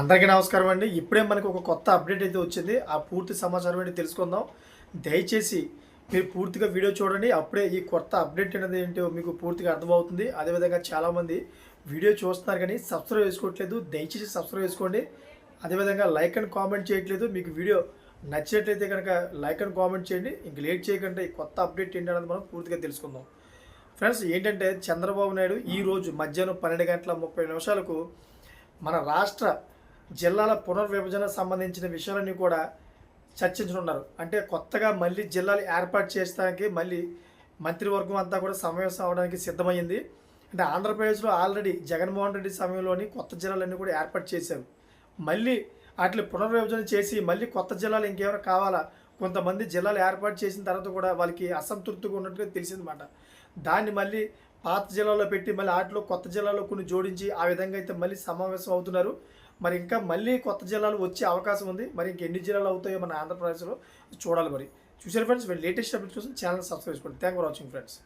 అందరికీ నమస్కారం అండి. ఇప్పుడే మనకు ఒక కొత్త అప్డేట్ అయితే వచ్చింది. ఆ పూర్తి సమాచారం ఏంటి తెలుసుకుందాం. దయచేసి మీరు పూర్తిగా వీడియో చూడండి. అప్పుడే ఈ కొత్త అప్డేట్ అనేది ఏంటో మీకు పూర్తిగా అర్థమవుతుంది. అదేవిధంగా చాలామంది వీడియో చూస్తున్నారు కానీ సబ్స్క్రైబ్ చేసుకోవట్లేదు. దయచేసి సబ్స్క్రైబ్ చేసుకోండి. అదేవిధంగా లైక్ అండ్ కామెంట్ చేయట్లేదు. మీకు వీడియో నచ్చినట్లయితే కనుక లైక్ అండ్ కామెంట్ చేయండి. ఇంక లేట్ చేయకుండా. ఈ కొత్త అప్డేట్ ఏంటి అనేది మనం పూర్తిగా తెలుసుకుందాం. ఫ్రెండ్స్ ఏంటంటే చంద్రబాబు నాయుడు ఈ రోజు మధ్యాహ్నం పన్నెండు గంటల ముప్పై నిమిషాలకు మన రాష్ట్ర జిల్లాల పునర్విభజన సంబంధించిన విషయాలన్నీ కూడా చర్చించనున్నారు. అంటే కొత్తగా మళ్ళీ జిల్లాలు ఏర్పాటు చేయడానికి మళ్ళీ మంత్రివర్గం అంతా కూడా సమావేశం అవడానికి సిద్ధమైంది. అంటే ఆంధ్రప్రదేశ్లో ఆల్రెడీ జగన్మోహన్ రెడ్డి సమయంలోని కొత్త జిల్లాలన్నీ కూడా ఏర్పాటు చేశారు మళ్ళీ వాటిని పునర్విభజన చేసి మళ్ళీ కొత్త జిల్లాలు ఇంకేమైనా కావాలా? కొంతమంది జిల్లాలు ఏర్పాటు చేసిన తర్వాత కూడా వాళ్ళకి అసంతృప్తిగా ఉన్నట్టుగా తెలిసిందన్నమాట. దాన్ని మళ్ళీ పాత జిల్లాలో పెట్టి మళ్ళీ వాటిలో కొత్త జిల్లాలో కొన్ని జోడించి ఆ విధంగా అయితే మళ్ళీ సమావేశం అవుతున్నారు. మరి ఇంకా మళ్ళీ కొత్త జిల్లాలు వచ్చే అవకాశం ఉంది. మరి ఇంకెన్ని జిల్లాలు అవుతాయో మన ఆంధ్రప్రదేశ్లో చూడాలి మరి. చూసారు ఫ్రెండ్స్ లేటెస్ట్ అప్డేట్స్ కోసం ఛానల్ సబ్స్క్రైబ్ చేసుకోండి. Thank for watching friends